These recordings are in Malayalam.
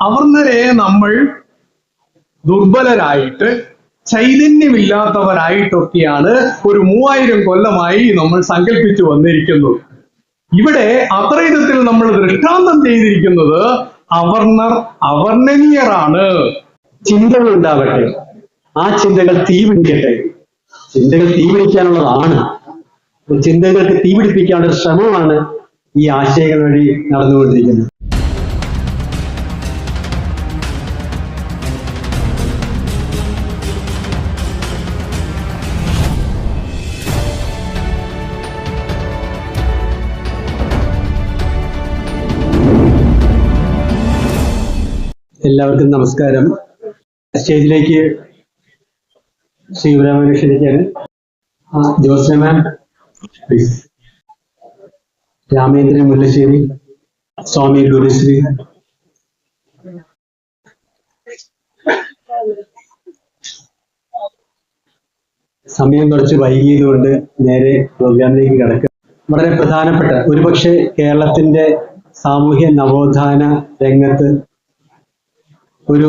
അവർന്നരെ നമ്മൾ ദുർബലരായിട്ട് ചൈതന്യമില്ലാത്തവരായിട്ടൊക്കെയാണ് ഒരു മൂവായിരം കൊല്ലമായി നമ്മൾ സങ്കല്പിച്ചു വന്നിരിക്കുന്നത്. ഇവിടെ അത്രയുധത്തിൽ നമ്മൾ ദൃഷ്ടാന്തം ചെയ്തിരിക്കുന്നത് അവർണർ അവർണനീയറാണ് ചിന്തകൾ ഉണ്ടാകട്ടെ. ആ ചിന്തകൾ തീ പിടിക്കട്ടെ. ചിന്തകൾ തീ പിടിക്കാനുള്ളതാണ്. ചിന്തകൾക്ക് തീ പിടിപ്പിക്കാനുള്ള ശ്രമമാണ് ഈ ആശയങ്ങൾ വഴി നടന്നുകൊണ്ടിരിക്കുന്നത്. എല്ലാവർക്കും നമസ്കാരം. സ്റ്റേജിലേക്ക് ശ്രീരാമനെ ക്ഷണിക്കാണ് ആ, ജോസ്ന മാം പ്ലീസ് രാമേന്ദ്രൻ മുല്ലശ്ശേരി സ്വാമി ഗുരുശ്രീ. സമയം കുറച്ച് വൈകിയതുകൊണ്ട് നേരെ പ്രോഗ്രാമിലേക്ക് കിടക്കുക വളരെ പ്രധാനപ്പെട്ട ഒരുപക്ഷെ കേരളത്തിന്റെ സാമൂഹ്യ നവോത്ഥാന രംഗത്ത് ഒരു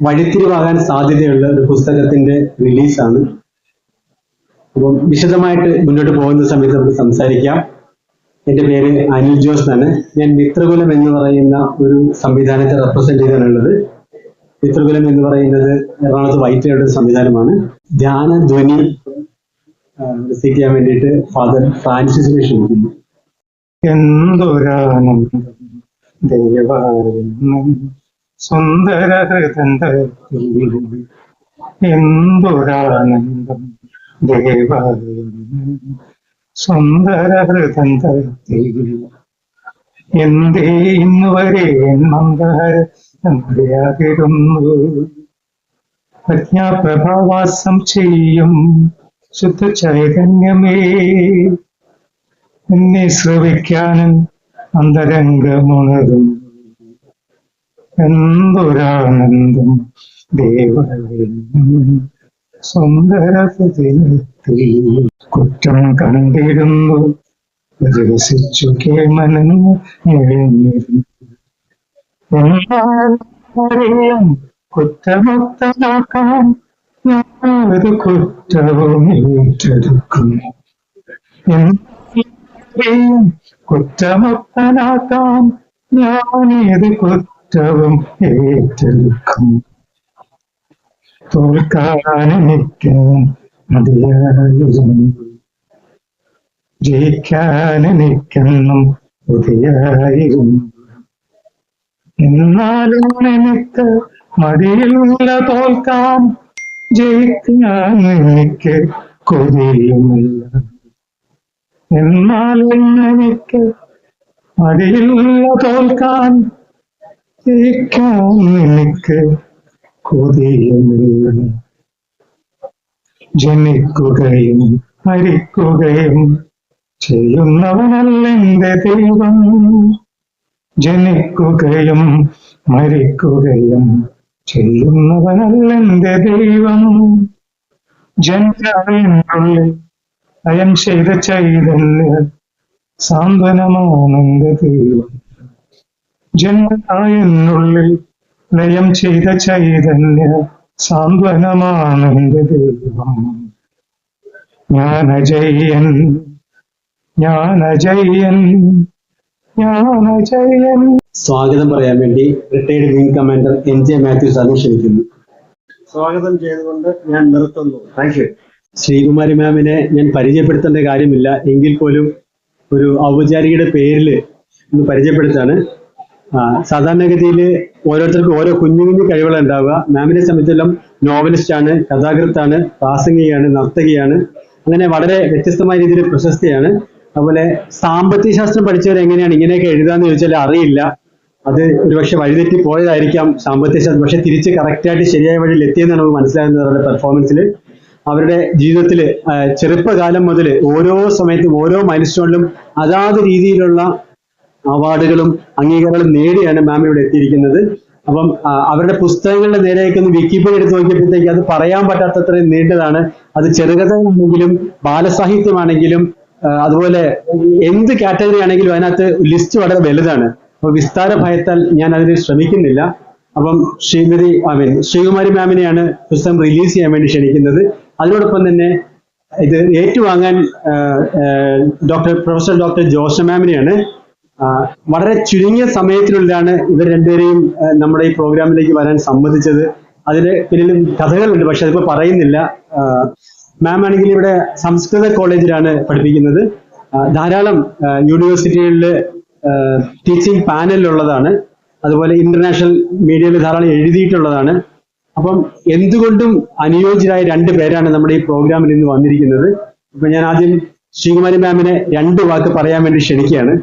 വഴിത്തിരിവാകാൻ സാധ്യതയുള്ള ഒരു പുസ്തകത്തിന്റെ റിലീസാണ്. അപ്പം വിശദമായിട്ട് മുന്നോട്ട് പോകുന്ന സമയത്ത് നമുക്ക് സംസാരിക്കാം. എന്റെ പേര് അനിൽ ജോസ് എന്നാണ്. ഞാൻ മിത്രകുലം എന്ന് പറയുന്ന ഒരു സംവിധാനത്തെ റെപ്രസെന്റ് ചെയ്താണുള്ളത്. മിത്രകുലം എന്ന് പറയുന്നത് എറണാകുളത്ത് വൈറ്റയുടെ സംവിധാനമാണ്. ധ്യാനധ്വനി ധ്വനി ചെയ്യാൻ വേണ്ടിയിട്ട് ഫാദർ ഫ്രാൻസിസിനെ ക്ഷണിക്കുന്നു എന്തൊരാനന്ദം ദൈവാനന്ദം സുന്ദര ഹൃദന്തത്തിൽ എന്തൊരാനന്ദം ദേവാലയം സുന്ദര ഹൃദന്തത്തിൽ എന്തേ ഇന്ന് വരെ മന്ദഹര അറിയാതിരുന്നു പ്രജ്ഞാപ്രഭാവാസം ചെയ്യും ശുദ്ധ ചൈതന്യമേ എന്നെ ശ്രവിക്കാനും അന്തരംഗമുണരും എന്തൊരാനന്ദം ദേവനും സുന്ദര കുറ്റം കണ്ടിരുന്നു രസിച്ചു കേമനെന്ന് എഴുന്നിരുന്നു എന്നാൽ ഒരു കുറ്റവും ഏറ്റെടുക്കുന്നു. കുറ്റമുക്തനാക്കാൻ ഞാൻ ഏത് ഞാനേത് കുറ്റവും ഏറ്റെടുക്കും. പുതിയായിരുന്നു എന്നാലും എനിക്ക് മടിയില്ല തോൽക്കാൻ ജയിക്കാൻ എനിക്ക് കൊതിയുമില്ല. എന്നാലും എനിക്ക് മടിയില്ല തോൽക്കാൻ ജനിക്കുകയും മരിക്കുകയും ചെയ്യുന്നവനല്ലെന്റെ ദൈവം. ജനിക്കുകയും മരിക്കുകയും ചെയ്യുന്നവനല്ലെന്റെ ദൈവം. ജന്മനുള്ളിൽ അയം ചെയ്ത ചൈതന്യ സാന്ത്വനമാണെന്റെ ദൈവം. ജന്മനായെന്നുള്ളിൽ ലയം ചെയ്ത ചൈതന്യ സാന്ത്വനമാണെന്റെ ദൈവം. ജ്ഞാനജയൻ ജ്ഞാനജയൻ ജ്ഞാനജയൻ. സ്വാഗതം പറയാൻ വേണ്ടി retired wing commander N J Mathews ആണ് ക്ഷണിക്കുന്നു. സ്വാഗതം ചെയ്തുകൊണ്ട് ഞാൻ നിർത്തുന്നു. താങ്ക് യു ശ്രീകുമാരി മാമിനെ ഞാൻ പരിചയപ്പെടുത്തേണ്ട കാര്യമില്ല. എങ്കിൽ പോലും ഒരു ഔപചാരികയുടെ പേരിൽ ഒന്ന് പരിചയപ്പെടുത്താണ്. സാധാരണഗതിയിൽ ഓരോരുത്തർക്കും ഓരോ കുഞ്ഞു കുഞ്ഞു കഴിവുകൾ ഉണ്ടാവുക. മാമിനെ സംബന്ധിച്ചെല്ലാം നോവലിസ്റ്റ് ആണ് കഥാകൃത്താണ് പ്രാസംഗികയാണ് നർത്തകിയാണ്. അങ്ങനെ വളരെ വ്യത്യസ്തമായ രീതിയിൽ പ്രശസ്തിയാണ്. അതുപോലെ സാമ്പത്തിക ശാസ്ത്രം പഠിച്ചവർ എങ്ങനെയാണ് ഇങ്ങനെയൊക്കെ എഴുതാന്ന് ചോദിച്ചാൽ അറിയില്ല. അത് ഒരുപക്ഷെ വഴിതെറ്റി പോയതായിരിക്കാം സാമ്പത്തിക ശാസ്ത്രം പക്ഷെ തിരിച്ച് കറക്റ്റായിട്ട് ശരിയായ വഴിയിൽ എത്തിയെന്നാണ് നമുക്ക് മനസ്സിലാകുന്നത് അവരുടെ പെർഫോമൻസിൽ അവരുടെ ജീവിതത്തിൽ ചെറുപ്പകാലം മുതൽ ഓരോ സമയത്തും ഓരോ സ്റ്റോണിലും അതാത് രീതിയിലുള്ള അവാർഡുകളും അംഗീകാരങ്ങളും നേടിയാണ് മാം ഇവിടെ എത്തിയിരിക്കുന്നത്. അപ്പം അവരുടെ പുസ്തകങ്ങളുടെ നേരെയൊക്കെ ഒന്ന് വിക്കിപീഡിയ എടുത്ത് നോക്കിയപ്പോഴത്തേക്ക് അത് പറയാൻ പറ്റാത്തത്രയും നീണ്ടതാണ്. അത് ചെറുകഥയാണെങ്കിലും ബാലസാഹിത്യമാണെങ്കിലും അതുപോലെ എന്ത് കാറ്റഗറി ആണെങ്കിലും അതിനകത്ത് ലിസ്റ്റ് വളരെ വലുതാണ്. അപ്പോൾ വിസ്താര ഭയത്താൽ ഞാൻ അതിന് ശ്രമിക്കുന്നില്ല. അപ്പം ശ്രീമതി ഐ മീൻ ശ്രീകുമാരി മാമിനെയാണ് പുസ്തകം റിലീസ് ചെയ്യാൻ വേണ്ടി ക്ഷണിക്കുന്നത്. അതിനോടൊപ്പം തന്നെ ഇത് ഏറ്റുവാങ്ങാൻ ഡോക്ടർ പ്രൊഫസർ ഡോക്ടർ ജോഷ മാമിനെയാണ് വളരെ ചുരുങ്ങിയ സമയത്തിനുള്ളിലാണ് ഇവർ രണ്ടുപേരെയും നമ്മുടെ ഈ പ്രോഗ്രാമിലേക്ക് വരാൻ സമ്മതിച്ചത്. അതിന് പിന്നിലും കഥകളുണ്ട് പക്ഷെ അതിപ്പോ പറയുന്നില്ല. മാം ആണെങ്കിൽ ഇവിടെ സംസ്കൃത കോളേജിലാണ് പഠിപ്പിക്കുന്നത്. ധാരാളം യൂണിവേഴ്സിറ്റികളിൽ ടീച്ചിങ് പാനലിലുള്ളതാണ് അതുപോലെ ഇന്റർനാഷണൽ മീഡിയയിൽ ധാരാളം എഴുതിയിട്ടുള്ളതാണ്. അപ്പം എന്തുകൊണ്ടും അനുയോജ്യരായ രണ്ട് പേരാണ് നമ്മുടെ ഈ പ്രോഗ്രാമിൽ ഇന്ന് വന്നിരിക്കുന്നത്. അപ്പൊ ഞാൻ ആദ്യം ശ്രീകുമാരി മാമിനെ രണ്ട് വാക്ക് പറയാൻ വേണ്ടി ക്ഷണിക്കുകയാണ്.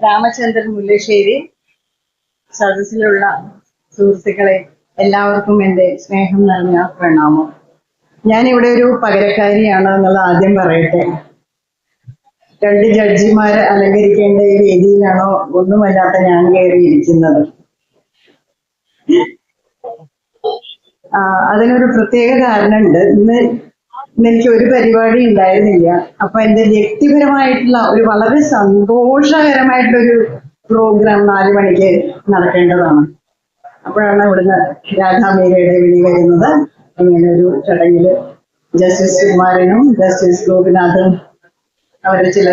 രാമചന്ദ്രൻ മുല്ലശ്ശേരി സദസ്സിലുള്ള സുഹൃത്തുക്കളെ എല്ലാവർക്കും എന്റെ സ്നേഹം നിറഞ്ഞ പ്രണാമം. ഞാനിവിടെ ഒരു പകരക്കാരിയാണ് എന്നുള്ളത് ആദ്യം പറയട്ടെ. രണ്ട് ജഡ്ജിമാരെ അലങ്കരിക്കേണ്ട ഈ വേദിയിലാണോ? ഒന്നുമല്ലാത്ത ഞാൻ കയറിയിരിക്കുന്നത്. അതിനൊരു പ്രത്യേക കാരണമുണ്ട്. ഇന്ന് ഇന്ന് എനിക്ക് ഒരു പരിപാടി ഉണ്ടായിരുന്നില്ല. അപ്പൊ എന്റെ വ്യക്തിപരമായിട്ടുള്ള ഒരു വളരെ സന്തോഷകരമായിട്ടുള്ള ഒരു പ്രോഗ്രാം നാല് മണിക്ക് നടക്കേണ്ടതാണ്. അപ്പോഴാണ് ഇവിടുന്ന് രാധാമീരയുടെ വിളി വരുന്നത്. അങ്ങനെ ഒരു ചടങ്ങിൽ ജസ്റ്റിസ് കുമാരനും ജസ്റ്റിസ് ഗോപിനാഥും അവരുടെ ചില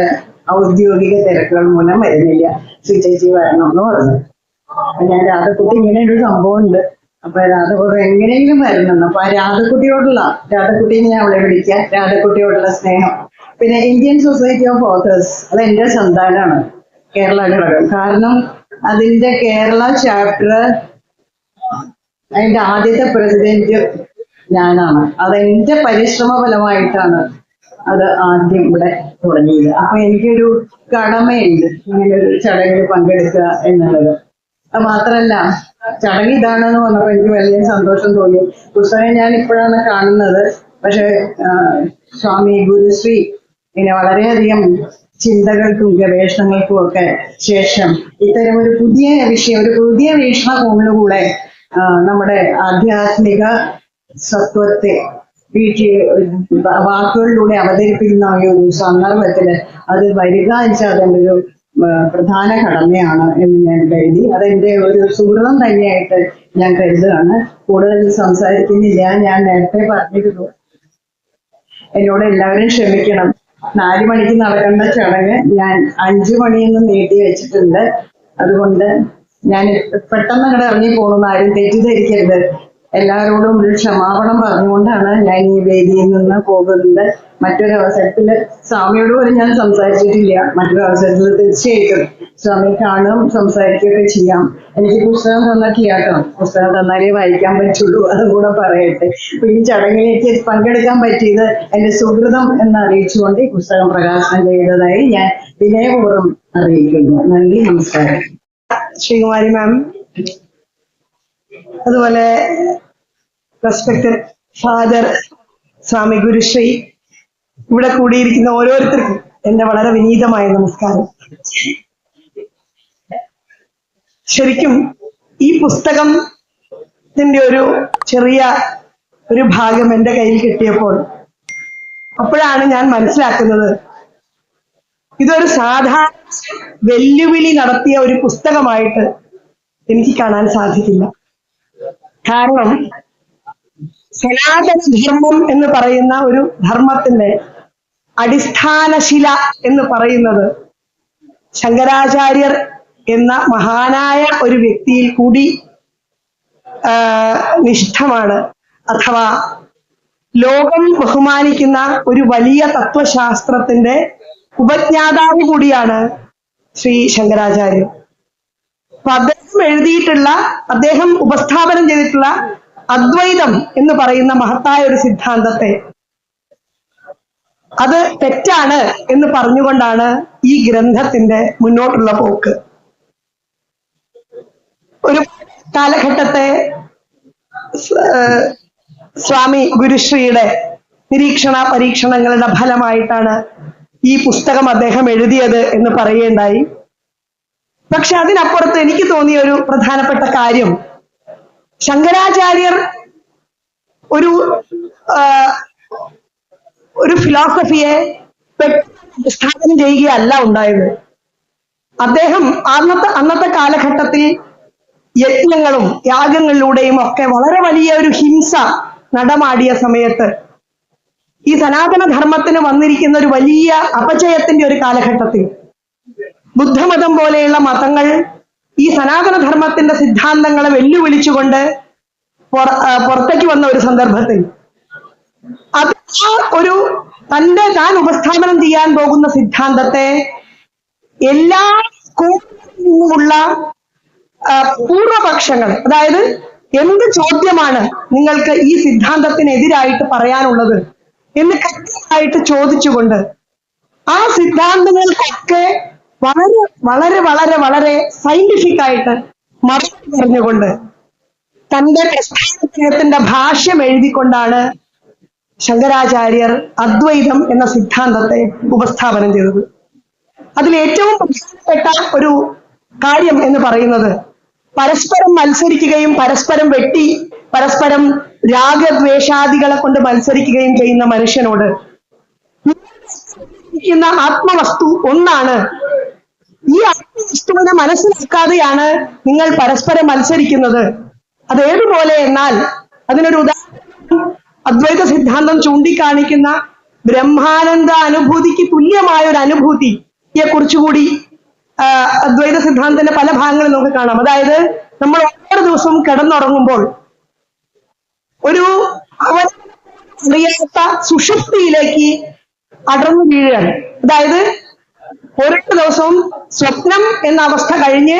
ഔദ്യോഗിക തിരക്കുകൾ മൂലം വരുന്നില്ല. ചേച്ചി വരണം എന്ന് പറഞ്ഞു. അപ്പൊ ഞാൻ രാധക്കുട്ടി ഇങ്ങനെ ഒരു സംഭവം ഉണ്ട് അപ്പൊ രാധകുട്ടി എങ്ങനെയെങ്കിലും വരണം അപ്പൊ ആ രാധക്കുട്ടിയോടുള്ള രാധക്കുട്ടിയെ ഞാൻ അവളെ വിളിക്കാം. രാധക്കുട്ടിയോടുള്ള സ്നേഹം. പിന്നെ ഇന്ത്യൻ സൊസൈറ്റി ഓഫ് ഓത്തേഴ്സ് അത് എന്റെ സന്താനമാണ് കേരള ഘടകം. കാരണം അതിന്റെ കേരള ചാപ്റ്റർ അതിന്റെ ആദ്യത്തെ പ്രസിഡന്റ് ഞാനാണ്. അതെന്റെ പരിശ്രമ ഫലമായിട്ടാണ് അത് ആദ്യം ഇവിടെ തുടങ്ങിയത്. അപ്പൊ എനിക്കൊരു കടമയുണ്ട്. ഇങ്ങനെ ഒരു ചടങ്ങിൽ പങ്കെടുക്കുക എന്നുള്ളത്. അത് മാത്രല്ല ചടങ്ങ് ഇതാണെന്ന് പറഞ്ഞപ്പോ എനിക്ക് വലിയ സന്തോഷം തോന്നി. പുസ്തകം ഞാൻ ഇപ്പോഴാണ് കാണുന്നത്. പക്ഷെ സ്വാമി ഗുരുശ്രീ ഇങ്ങനെ വളരെയധികം ചിന്തകൾക്കും ഗവേഷണങ്ങൾക്കും ഒക്കെ ശേഷം ഇത്തരം ഒരു പുതിയ വിഷയം ഒരു പുതിയ വീക്ഷണകോണിലൂടെ നമ്മുടെ ആധ്യാത്മിക സത്വത്തെ വീട്ടിൽ വാക്കുകളിലൂടെ അവതരിപ്പിക്കുന്ന ഒരു സന്ദർഭത്തിൽ അത് വരിക വെച്ചാൽ അതിന്റെ ഒരു പ്രധാന കടമയാണ് എന്ന് ഞാൻ കരുതി. അതെന്റെ ഒരു സുഹൃതം തന്നെയായിട്ട് ഞാൻ കരുതുകയാണ്. കൂടുതൽ സംസാരിക്കുന്നില്ല. ഞാൻ നേരത്തെ പറഞ്ഞിരുന്നു. എന്നോട് എല്ലാവരും ക്ഷമിക്കണം. നാല് മണിക്ക് നടക്കേണ്ട ചടങ്ങ് ഞാൻ അഞ്ചു മണിയെന്ന് നീട്ടി വെച്ചിട്ടുണ്ട്. അതുകൊണ്ട് ഞാൻ പെട്ടെന്ന് അങ്ങോട്ട് ഇറങ്ങി പോകുന്നു ആരും തെറ്റിദ്ധരിക്കരുത്. എല്ലാവരോടും ഒരു ക്ഷമാപണം പറഞ്ഞുകൊണ്ടാണ് ഞാൻ ഈ വേദിയിൽ നിന്ന് പോകുന്നത്. മറ്റൊരു അവസരത്തിൽ സ്വാമിയോട് പോലും ഞാൻ സംസാരിച്ചിട്ടില്ല. മറ്റൊരു അവസരത്തിൽ തീർച്ചയായിട്ടും സ്വാമി കാണും സംസാരിക്കുകയൊക്കെ ചെയ്യാം. എനിക്ക് പുസ്തകം തന്നിട്ടില്ല കേട്ടോ. പുസ്തകം തന്നാലേ വായിക്കാൻ പറ്റുള്ളൂ അതും കൂടെ പറയട്ടെ. അപ്പൊ ഈ ചടങ്ങിലേക്ക് പങ്കെടുക്കാൻ പറ്റിയത് എന്റെ സുഹൃതം എന്ന് അറിയിച്ചുകൊണ്ട് ഈ പുസ്തകം പ്രകാശനം ചെയ്തതായി ഞാൻ വിനയപൂർവം അറിയിക്കുന്നു. നന്ദി നമസ്കാരം. ശ്രീകുമാരി മാം അതുപോലെ റെസ്പെക്ടഡ് ഫാദർ സ്വാമി ഗുരുശ്രീ. ഇവിടെ കൂടിയിരിക്കുന്ന ഓരോരുത്തർക്കും എന്റെ വളരെ വിനീതമായ നമസ്കാരം. ശരിക്കും ഈ പുസ്തകത്തിന്റെ ഒരു ചെറിയ ഒരു ഭാഗം എന്റെ കയ്യിൽ കിട്ടിയപ്പോൾ അപ്പോഴാണ് ഞാൻ മനസ്സിലാക്കുന്നത് ഇതൊരു സാധാരണ വെല്ലുവിളി നടത്തിയ ഒരു പുസ്തകമായിട്ട് എനിക്ക് കാണാൻ സാധിക്കില്ല. കാരണം സനാതന ധർമ്മം എന്ന് പറയുന്ന ഒരു ധർമ്മത്തിന്റെ അടിസ്ഥാനശില എന്ന് പറയുന്നത് ശങ്കരാചാര്യർ എന്ന മഹാനായ ഒരു വ്യക്തിയിൽ കൂടി നിഷ്ഠമാണ്. അഥവാ ലോകം ബഹുമാനിക്കുന്ന ഒരു വലിയ തത്വശാസ്ത്രത്തിന്റെ ഉപജ്ഞാതാവ് കൂടിയാണ് ശ്രീ ശങ്കരാചാര്യർ അപ്പൊ അദ്ദേഹം എഴുതിയിട്ടുള്ള അദ്ദേഹം ഉപസ്ഥാപനം ചെയ്തിട്ടുള്ള അദ്വൈതം എന്ന് പറയുന്ന മഹത്തായ ഒരു സിദ്ധാന്തത്തെ അത് തെറ്റാണ് എന്ന് പറഞ്ഞുകൊണ്ടാണ് ഈ ഗ്രന്ഥത്തിന്റെ മുന്നോട്ടുള്ള പോക്ക്. ഒരു കാലഘട്ടത്തെ സ്വാമി ഗുരുശ്രീയുടെ നിരീക്ഷണ പരീക്ഷണങ്ങളുടെ ഫലമായിട്ടാണ് ഈ പുസ്തകം അദ്ദേഹം എഴുതിയത് എന്ന് പറയുകയുണ്ടായി. പക്ഷെ അതിനപ്പുറത്ത് എനിക്ക് തോന്നിയ ഒരു പ്രധാനപ്പെട്ട കാര്യം. ശങ്കരാചാര്യർ ഒരു ഒരു ഫിലോസഫിയെ പെട്ടെന്ന് സ്ഥാപനം ചെയ്യുകയല്ല ഉണ്ടായത്. അദ്ദേഹം അന്നത്തെ അന്നത്തെ കാലഘട്ടത്തിൽ യജ്ഞങ്ങളും യാഗങ്ങളിലൂടെയും ഒക്കെ വളരെ വലിയ ഒരു ഹിംസ നടമാടിയ സമയത്ത് ഈ സനാതന ധർമ്മത്തിന് വന്നിരിക്കുന്ന ഒരു വലിയ അപചയത്തിന്റെ ഒരു കാലഘട്ടത്തിൽ. ബുദ്ധമതം പോലെയുള്ള മതങ്ങൾ ഈ സനാതന ധർമ്മത്തിന്റെ സിദ്ധാന്തങ്ങളെ വെല്ലുവിളിച്ചുകൊണ്ട് പുറത്തേക്ക് വന്ന ഒരു സന്ദർഭത്തിൽ. അത് ഒരു തന്റെ താൻ ഉപസ്ഥാപനം ചെയ്യാൻ പോകുന്ന സിദ്ധാന്തത്തെ എല്ലാ സ്കൂളിലുള്ള പൂർവപക്ഷങ്ങൾ അതായത് എന്ത് ചോദ്യമാണ് നിങ്ങൾക്ക് ഈ സിദ്ധാന്തത്തിനെതിരായിട്ട് പറയാനുള്ളത്? എന്ന് കൃത്യമായിട്ട് ചോദിച്ചുകൊണ്ട് ആ സിദ്ധാന്തങ്ങൾക്കൊക്കെ വളരെ വളരെ വളരെ വളരെ സയന്റിഫിക് ആയിട്ട് മറുപടി പറഞ്ഞുകൊണ്ട് തന്റെ പ്രസ്ഥാനത്തിന്റെ ഭാഷ്യം എഴുതിക്കൊണ്ടാണ് ശങ്കരാചാര്യർ അദ്വൈതം എന്ന സിദ്ധാന്തത്തെ ഉപസ്ഥാപനം ചെയ്തത്. അതിൽ ഏറ്റവും പ്രധാനപ്പെട്ട ഒരു കാര്യം എന്ന് പറയുന്നത് പരസ്പരം മത്സരിക്കുകയും പരസ്പരം വെട്ടി പരസ്പരം രാഗദ്വേഷാദികളെ കൊണ്ട് മത്സരിക്കുകയും ചെയ്യുന്ന മനുഷ്യനോട് ആത്മവസ്തു ഒന്നാണ്. ഈ ആത്മവസ്തുവിനെ മനസ്സിലാക്കാതെയാണ് നിങ്ങൾ പരസ്പരം മത്സരിക്കുന്നത്. അതേതുപോലെ എന്നാൽ അതിനൊരു ഉദാഹരണം അദ്വൈത സിദ്ധാന്തം ചൂണ്ടിക്കാണിക്കുന്ന ബ്രഹ്മാനന്ദ അനുഭൂതിക്ക് തുല്യമായ ഒരു അനുഭൂതിയെ കുറിച്ചുകൂടി അദ്വൈത സിദ്ധാന്തത്തിന്റെ പല ഭാഗങ്ങളും നമുക്ക് കാണാം. അതായത് നമ്മൾ ഓരോ ദിവസവും കിടന്നുറങ്ങുമ്പോൾ ഒരു അറിയാത്ത സുഷുപ്തിയിലേക്ക് അടർന്നു വീഴുകയാണ്. അതായത് ഓരോ ദിവസവും സ്വപ്നം എന്ന അവസ്ഥ കഴിഞ്ഞ്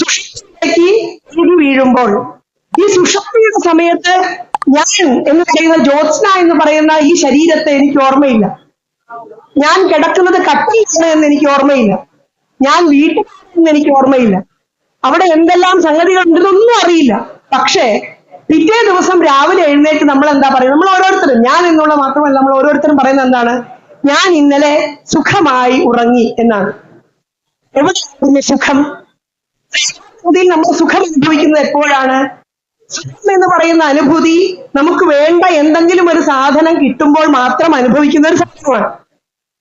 സുഷുപ്തിയിലേക്ക് തിരികെ വീഴുമ്പോൾ ഈ സുഷുപ്തിയുടെ സമയത്ത് ഞാൻ എന്ന് പറയുന്ന ജ്യോത്സ്ന എന്ന് പറയുന്ന ഈ ശരീരത്തെ എനിക്ക് ഓർമ്മയില്ല. ഞാൻ കിടക്കുന്നത് കട്ടിലാണ് എന്ന് എനിക്ക് ഓർമ്മയില്ല. ഞാൻ വീട്ടിൽ എനിക്ക് ഓർമ്മയില്ല. അവിടെ എന്തെല്ലാം സംഗതികൾ ഉണ്ടെന്നൊന്നും അറിയില്ല. പക്ഷേ പിറ്റേ ദിവസം രാവിലെ എഴുന്നേറ്റ് നമ്മൾ എന്താ പറയുന്നത്? നമ്മൾ ഓരോരുത്തരും ഞാൻ എന്നുള്ള മാത്രമല്ല നമ്മൾ ഓരോരുത്തരും പറയുന്നത് എന്താണ്? ഞാൻ ഇന്നലെ സുഖമായി ഉറങ്ങി എന്നാണ്. എവിടെ സുഖം? അനുഭൂതിയിൽ നമ്മൾ സുഖം അനുഭവിക്കുന്നത് എപ്പോഴാണ്? സുഖം എന്ന് പറയുന്ന അനുഭൂതി നമുക്ക് വേണ്ട എന്തെങ്കിലും ഒരു സാധനം കിട്ടുമ്പോൾ മാത്രം അനുഭവിക്കുന്ന ഒരു സാധനമാണ്.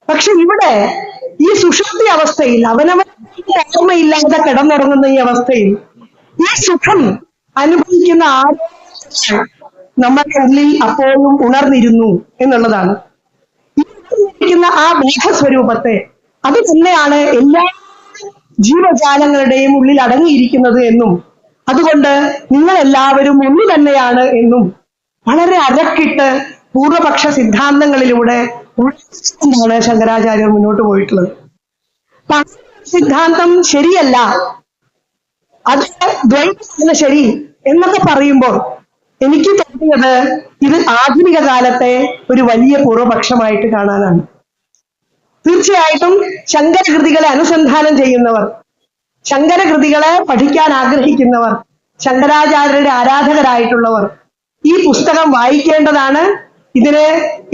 പക്ഷെ ഇവിടെ ഈ സുഷുപ്തി അവസ്ഥയിൽ അവനവൻ ഓർമ്മയില്ലാതെ കിടന്നുറങ്ങുന്ന ഈ അവസ്ഥയിൽ ഈ സുഖം അനുഭവിക്കുന്ന ആരോ നമ്മുടെ ഉള്ളിൽ അപ്പോഴും ഉണർന്നിരുന്നു എന്നുള്ളതാണ്. ഇരിക്കുന്ന ആ മേഘസ്വരൂപത്തെ അത് തന്നെയാണ് എല്ലാ ജീവജാലങ്ങളുടെയും ഉള്ളിൽ അടങ്ങിയിരിക്കുന്നത് എന്നും അതുകൊണ്ട് നിങ്ങൾ എല്ലാവരും ഒന്നു തന്നെയാണ് എന്നും വളരെ അരക്കിട്ട് പൂർവപക്ഷ സിദ്ധാന്തങ്ങളിലൂടെ ഉൾക്കൊണ്ടാണ് ശങ്കരാചാര്യർ മുന്നോട്ട് പോയിട്ടുള്ളത്. സിദ്ധാന്തം ശരിയല്ല. അത് ദ്വൈതമാണ് ശരി എന്നൊക്കെ പറയുമ്പോൾ എനിക്ക് തോന്നിയത് ഇത് ആധുനിക കാലത്തെ ഒരു വലിയ പൂർവപക്ഷമായിട്ട് കാണാനാണ്. തീർച്ചയായിട്ടും ശങ്കരകൃതികളെ അനുസന്ധാനം ചെയ്യുന്നവർ ശങ്കരകൃതികളെ പഠിക്കാൻ ആഗ്രഹിക്കുന്നവർ ശങ്കരാചാര്യരുടെ ആരാധകരായിട്ടുള്ളവർ ഈ പുസ്തകം വായിക്കേണ്ടതാണ് ഇതിനെ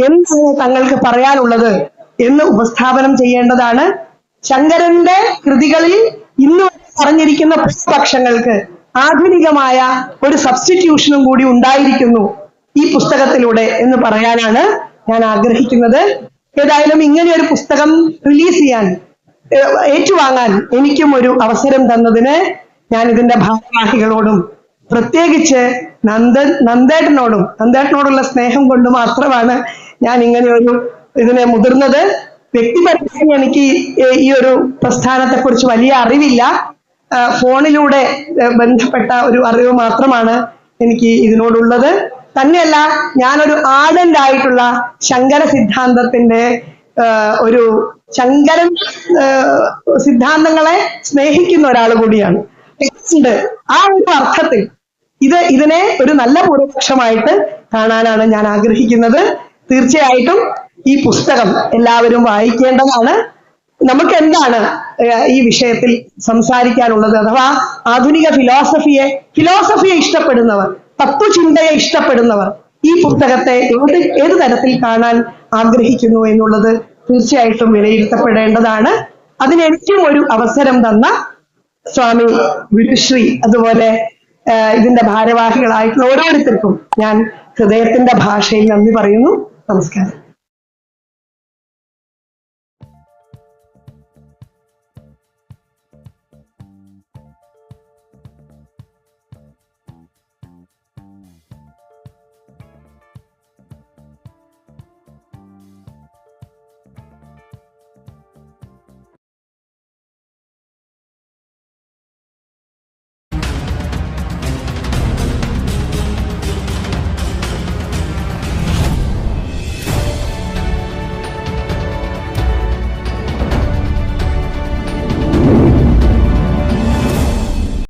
എന്താണ് തങ്ങൾക്ക് പറയാനുള്ളത് എന്ന് ഉപസ്ഥാപനം ചെയ്യേണ്ടതാണ്. ശങ്കരന്റെ കൃതികളിൽ ഇന്ന് പറഞ്ഞിരിക്കുന്ന പക്ഷങ്ങൾക്ക് ആധുനികമായ ഒരു സബ്സ്റ്റിറ്റ്യൂഷനും കൂടി ഉണ്ടായിരിക്കുന്നു ഈ പുസ്തകത്തിലൂടെ എന്ന് പറയാനാണ് ഞാൻ ആഗ്രഹിക്കുന്നത്. ഏതായാലും ഇങ്ങനെ ഒരു പുസ്തകം റിലീസ് ചെയ്യാൻ ഏറ്റുവാങ്ങാൻ എനിക്കും ഒരു അവസരം തന്നതിന് ഞാൻ ഇതിന്റെ ഭാരവാഹികളോടും പ്രത്യേകിച്ച് നന്ദ നന്ദേട്ടനോടും നന്ദേട്ടനോടുള്ള സ്നേഹം കൊണ്ട് മാത്രമാണ് ഞാൻ ഇങ്ങനെ ഒരു ഇതിനെ മുതിർന്നത്. വ്യക്തിപരമായി എനിക്ക് ഈ- ഒരു പ്രസ്ഥാനത്തെക്കുറിച്ച് വലിയ അറിവില്ല. ഫോണിലൂടെ ബന്ധപ്പെട്ട ഒരു അറിവ് മാത്രമാണ് എനിക്ക് ഇതിനോടുള്ളത്. തന്നെയല്ല ഞാനൊരു ആഡന്റ് ആയിട്ടുള്ള ശങ്കര സിദ്ധാന്തത്തിന്റെ ഒരു ശങ്കരൻ സിദ്ധാന്തങ്ങളെ സ്നേഹിക്കുന്ന ഒരാൾ കൂടിയാണ്. ഉണ്ട് ആ ഒരു അർത്ഥത്തിൽ ഇത് ഇതിനെ ഒരു നല്ല പൂർവപക്ഷമായിട്ട് കാണാനാണ് ഞാൻ ആഗ്രഹിക്കുന്നത്. തീർച്ചയായിട്ടും ഈ പുസ്തകം എല്ലാവരും വായിക്കേണ്ടതാണ്. നമുക്ക് എന്താണ് ഈ വിഷയത്തിൽ സംസാരിക്കാനുള്ളത്? അഥവാ ആധുനിക ഫിലോസഫിയെ ഫിലോസഫിയെ ഇഷ്ടപ്പെടുന്നവർ തത്വചിന്തയെ ഇഷ്ടപ്പെടുന്നവർ ഈ പുസ്തകത്തെ ഏത് ഏത് തരത്തിൽ കാണാൻ ആഗ്രഹിക്കുന്നു എന്നുള്ളത് തീർച്ചയായിട്ടും വിലയിരുത്തപ്പെടേണ്ടതാണ്. ഏറ്റവും ഒരു അവസരം തന്ന സ്വാമി ഗുരുശ്രീ അതുപോലെ ഇതിന്റെ ഭാരവാഹികളായിട്ടുള്ള ഓരോരുത്തർക്കും ഞാൻ ഹൃദയത്തിന്റെ ഭാഷയിൽ നന്ദി പറയുന്നു. നമസ്കാരം.